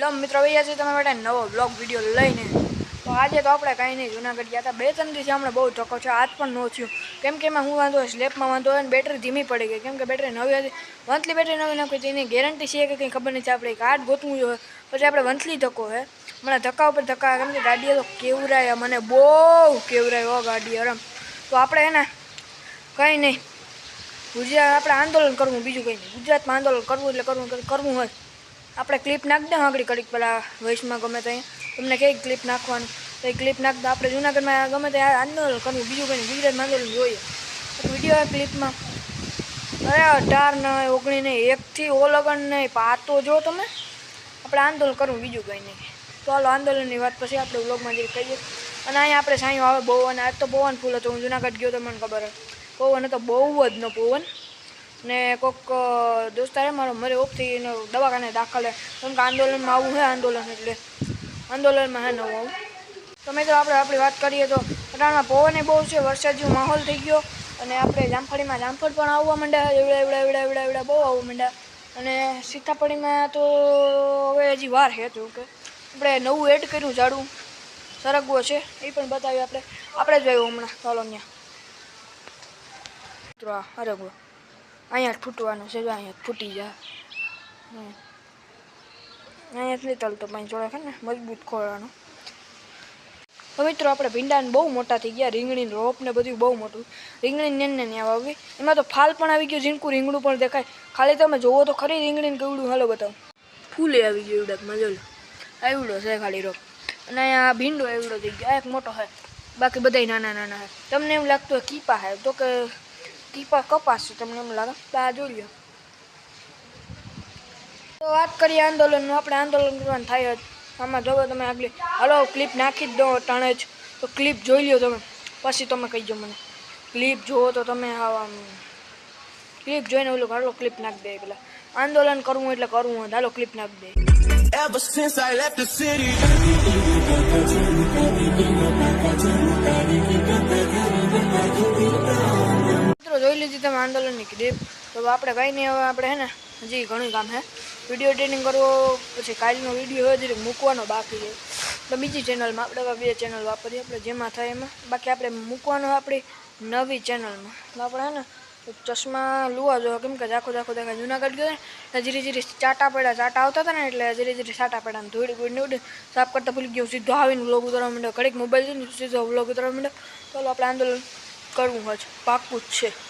લમ મિત્રો, વૈયા છે તમે માટે નવો બ્લોગ વીડિયો લઈને. તો આજે તો આપણે કાંઈ નહીં, જુનાગઢ ગયા હતા. બે ત્રણ દિવસે હમણાં બહુ ધક્કો છે, આજ પણ ન થયું. કેમ કે એમાં હું વાંધો સ્લેપમાં વાંધો હોય અને બેટરી ધીમી પડી ગઈ. કેમ કે બેટરી નવી હતી. મંથલી બેટરી નવી નાખી તેની ગેરંટી છે કે કંઈ ખબર નથી આપણે કાર્ડ ગોતવું જોઈએ પછી આપણે વંથલી ધક્કો હે. મને ધક્કા ઉપર ધક્કા, કેમ કે ગાડીએ તો કેવરાય, મને બહુ કેવરાય હો ગાડી આરામ તો આપણે એને કંઈ નહીં. ગુજરાત, આપણે આંદોલન કરવું, બીજું કંઈ નહીં. ગુજરાતમાં આંદોલન કરવું એટલે કરવું કરવું હોય. આપણે ક્લિપ નાખી દઉં આગળ કડીક પેલા વોઇસમાં ગમે ત્યાં તમને કઈ ક્લિપ નાખવાનું? તો એ ક્લિપ નાખી દો. આપણે જુનાગઢમાં ગમે ત્યાં આંદોલન કરવું, બીજું કંઈ નહીં. ગુજરાતમાં આંદોલન જોઈએ. વીડિયો ક્લિપમાં અરે, અઢાર ને ઓગણી ને એકથી ઓલગણ નહીં પાતો જો તમે. આપણે આંદોલન કરવું, બીજું કંઈ નહીં. તો હાલો, આંદોલનની વાત પછી આપણે વ્લોગમાં જઈને કહીએ. અને અહીંયા આપણે સાંઈ આવે બહુ અને આજ તો પવન ફૂલ હતો. હું જુનાગઢ ગયો તો મને ખબર પવન હતો, બહુ જ ન પવન. ને અ, દોસ્તારે મારો મરે ઓફથી દવાખાને દાખલ. કેમ કે આંદોલનમાં આવું હે આંદોલન એટલે. આંદોલનમાં હે નવું આવું. તો મિત્રો આપણે આપણી વાત કરીએ તો અટાણમાં પવને બહુ છે વરસાદ જેવો માહોલ થઈ ગયો. અને આપણે જામફળીમાં જામફળ પણ આવવા માંડ્યા એવડા એવડા એવડા એવડા એવડા બહુ આવવા માંડ્યા. અને સીતાપડીમાં તો હવે હજી વાર છે તો કે. આપણે નવું એડ કર્યું ઝાડું. સરગવો છે એ પણ બતાવ્યું આપણે. આપણે જોયું હમણાં ચાલો ત્યાં મિત્રો આ સરગવો. અહીંયા ફૂટવાનું છે જો અહીંયા ફૂટી જાય. અહીંયા નહીં ચાલતો પાણી જોડે છે ને, મજબૂત ખોળવાનું તો મિત્રો આપણે ભીંડાને બહુ મોટા થઈ ગયા, રીંગણીનું રોપ ને બધું બહુ મોટું. રીંગણી ને ને ત્યાં આવી એમાં તો ફાલ પણ આવી ગયું, ઝીણકું રીંગણું પણ દેખાય. ખાલી તમે જોવો તો ખરી રીંગણીને કેવડું હાલો બતાવો. ફૂલે આવી ગયું એવડાક મજો આવડો છે ખાલી રોપ. અને અહીંયા ભીંડો એવડો થઈ ગયો. એક મોટો છે. બાકી બધાય નાના નાના છે. તમને એમ લાગતું હોય કીપા છે. તો કે કીપા કપાસ છે, તમને એમ લાગે? આ જોઈ લો. તો વાત કરીએ આંદોલનનું. આપણે આંદોલન કરવાનું થાય જ. આમાં જોવો તમે આગલી. હલો, ક્લિપ નાખી જ દો, ટાણે જ. તો ક્લિપ જોઈ લ્યો તમે. પછી તમે કહીજો મને. ક્લિપ જુઓ તો તમે આવા ક્લિપ જોઈને ઓલું હાલો, ક્લિપ નાખી દે પેલા. આંદોલન કરવું એટલે કરવું હોય હાલો, ક્લિપ નાખી દે. Ever since I left the city. લીધી તમે આંદોલનની ક્લિપ તો આપણે કંઈ નહીં, હવે આપણે હે ને, હજી ઘણું કામ હે. વીડિયો ટ્રેનિંગ કરવો, પછી કાલનો વીડિયો હજી મૂકવાનો બાકી છે. તો બીજી ચેનલમાં આપણે બે ચેનલ વાપરીએ આપણે, જેમાં થાય એમાં. બાકી આપણે મૂકવાનો આપણી નવી ચેનલમાં. આપણે હે ને ચશ્મા લુવા જો, કેમ કે ઝાખો ઝાખો દેખા જુનાગઢ ગયો ને જીરી ધીરે ચાટા પડ્યા, ચાટા આવતા હતા ને, એટલે ધીરે ધીરે ચાટા પડ્યા ને ધોળી ઉડે. સાફ કરતા ભૂલી ગયો, સીધો આવીને વ્લોગ ઉતારવા માંડ્યો. ઘડીક મોબાઈલ જોઈને સીધો વ્લોગ ઉતારવા માંડ્યો. ચાલો, આપણે આંદોલન કરવું હોય છે. પાકું જ છે.